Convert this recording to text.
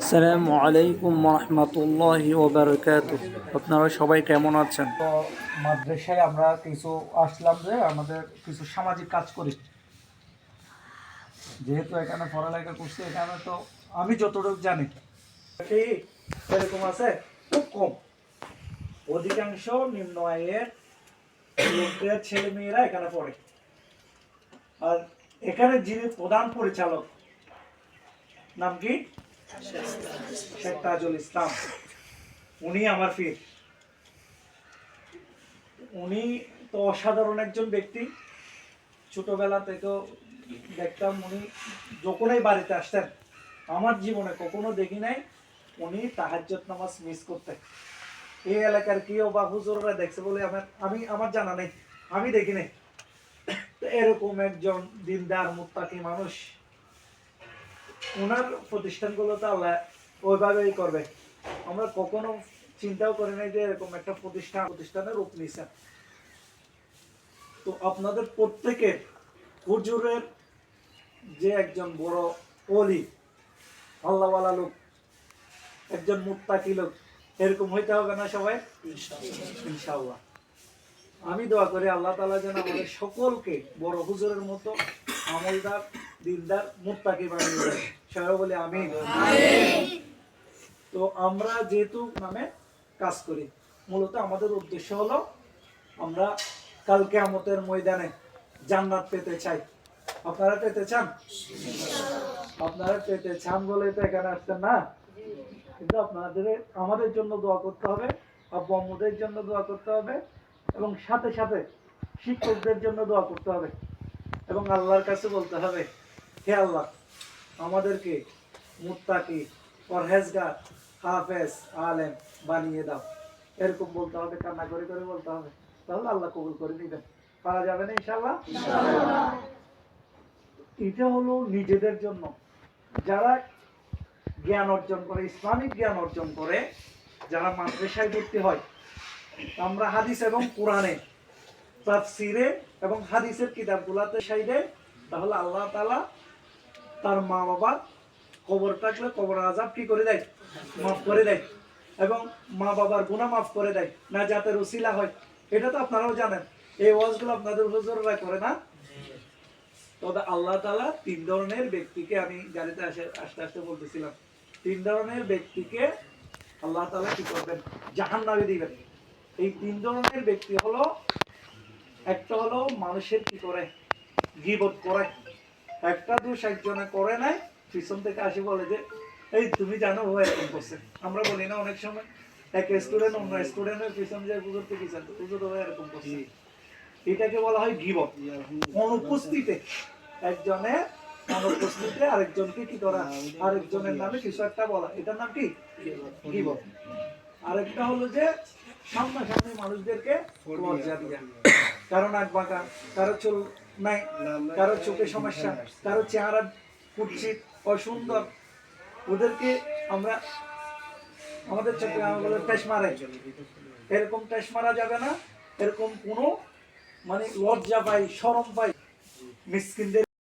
আসসালামু আলাইকুম রহমতুল্লাহ ওবরকাত আপনারা সবাই কেমন আছেন? তো মাদ্রাসায় আমরা কিছু আসলাম যে আমাদের কিছু সামাজিক কাজ করি। যেহেতু এখানে পড়ালেখা করছি এখানে তো আমি যতটুকু জানি। এরকম আছে? খুব কম। অধিকাংশ নিম্ন আয়ের লোকদের ছেলে মেয়েরা এখানে পড়ে। আর এখানে যিনি প্রধান পরিচালক, নাম কি? শেখ তাজুল ইসলাম। উনি আমার ফির উনি তো অসাধারণ একজন ব্যক্তি। ছোটবেলা থেকেও দেখতাম উনি যখনই বাড়িতে আসতেন, আমার জীবনে কখনো দেখি নাই উনি তাহাজ্জত নামাজ মিস করতেন। এই এলাকার কেউ বা হুজুররা দেখছে বলে আমার আমি আমার জানা নেই। আমি দেখি নাই। তো এরকম একজন দিনদার মুত্তাকি মানুষ। ওনার প্রতিষ্ঠানগুলো তো আল্লাহ ওইভাবেই করবে। আমরা কখনো চিন্তাও করি নাই যে এরকম একটা প্রতিষ্ঠান প্রতিষ্ঠানের রূপ নিয়েছেন তো আপনাদের প্রত্যেকের হুজুরের যে একজন বড় অলি আল্লাহওয়ালা লোক একজন মুত্তাকি লোক এরকম হইতে হবে না সবাই? ইনশাআল্লাহ। আমি দোয়া করি আল্লাহ তালা যেন আমাদের সকলকে বড় হুজুরের মতো আমলদার, দিনদার, মুত্তাকি বানিয়ে দেয়। সবাই বলে আমি তো আমরা যেহেতু নামে কাজ করি, মূলত আমাদের উদ্দেশ্য হলো আমরা কালকে আমতের ময়দানে জান্নাত পেতে চাই। আপনারা পেতে চান? আপনারা পেতে চান বলে তো এখানে আসছেন না? কিন্তু আপনাদের, আমাদের জন্য দোয়া করতে হবে, আব্বু আম্মুদের জন্য দোয়া করতে হবে এবং সাথে সাথে শিক্ষকদের জন্য দোয়া করতে হবে এবং আল্লাহর কাছে বলতে হবে হে আল্লাহ আমাদেরকে মুত্তাকি পরহেজগার হাফেজ আলেম বানিয়ে দাও। এরকম বলতে হবে কান্না করে করে বলতে হবে। তাহলে আল্লাহ কবুল করে নিবেন। পারা যাবে না ইনশাল্লাহ এটা হলো নিজেদের জন্য। যারা জ্ঞান অর্জন করে ইসলামিক জ্ঞান অর্জন করে যারা মাদ্রাসায় ভর্তি হয় আমরা হাদিস এবং কোরআনে তাফসিরে এবং হাদিসের কিতাবগুলাতে সাইডে, তাহলে আল্লাহ তালা তার মা বাবা কবর থাকলে কবর আজাব কি করে দেয়? মাফ করে দেয়। এবং মা বাবার গুনাহ মাফ করে দেয়। না যাতে রসিলা হয়। এটা তো আপনারাও জানেন। এই ওয়াজগুলো আপনাদের হুজুররা করে না? তবে আল্লাহ তালা তিন ধরনের ব্যক্তিকে আমি গাড়িতে আসে, আস্তে আস্তে বলতেছিলাম। তিন ধরনের ব্যক্তিকে আল্লাহ তাআলা কি করবেন? জাহান্নামে দিবেন। এই তিন ধরনের ব্যক্তি হলো, একটা হলো মানুষের কি করে? গিবত করে। একটা দোষ একজনে করে নাই, পিছন থেকে আসি বলে যে, এই তুমি জানো ও এরকম করছে। আমরা বলি না অনেক সময়, এক স্টুডেন্ট অন্য স্টুডেন্টের পিছন যে বুঝতে কি জানতো বুঝতে ও এরকম করছে। এটাকে বলা হয় গিবত। অনুপস্থিতে একজনে অনুপস্থিতিতে আরেকজনকে কি করা? আরেকজনের নামে কিছু একটা বলা। এটার নাম কি? গিবত। আরেকটা হলো যে সামনাসামনি মানুষদেরকে লজ্জা দিয়া কারও নাক বাঁকা কারও চুল নাই কারও চোখে সমস্যা কারও চেহারা কুৎসিত অসুন্দর। ওদেরকে আমরা আমাদের চোখে বলে টেস মারাই। এরকম টেস মারা যাবে না এরকম কোনো মানে লজ্জা পাই শরম পাই মিসকিনদের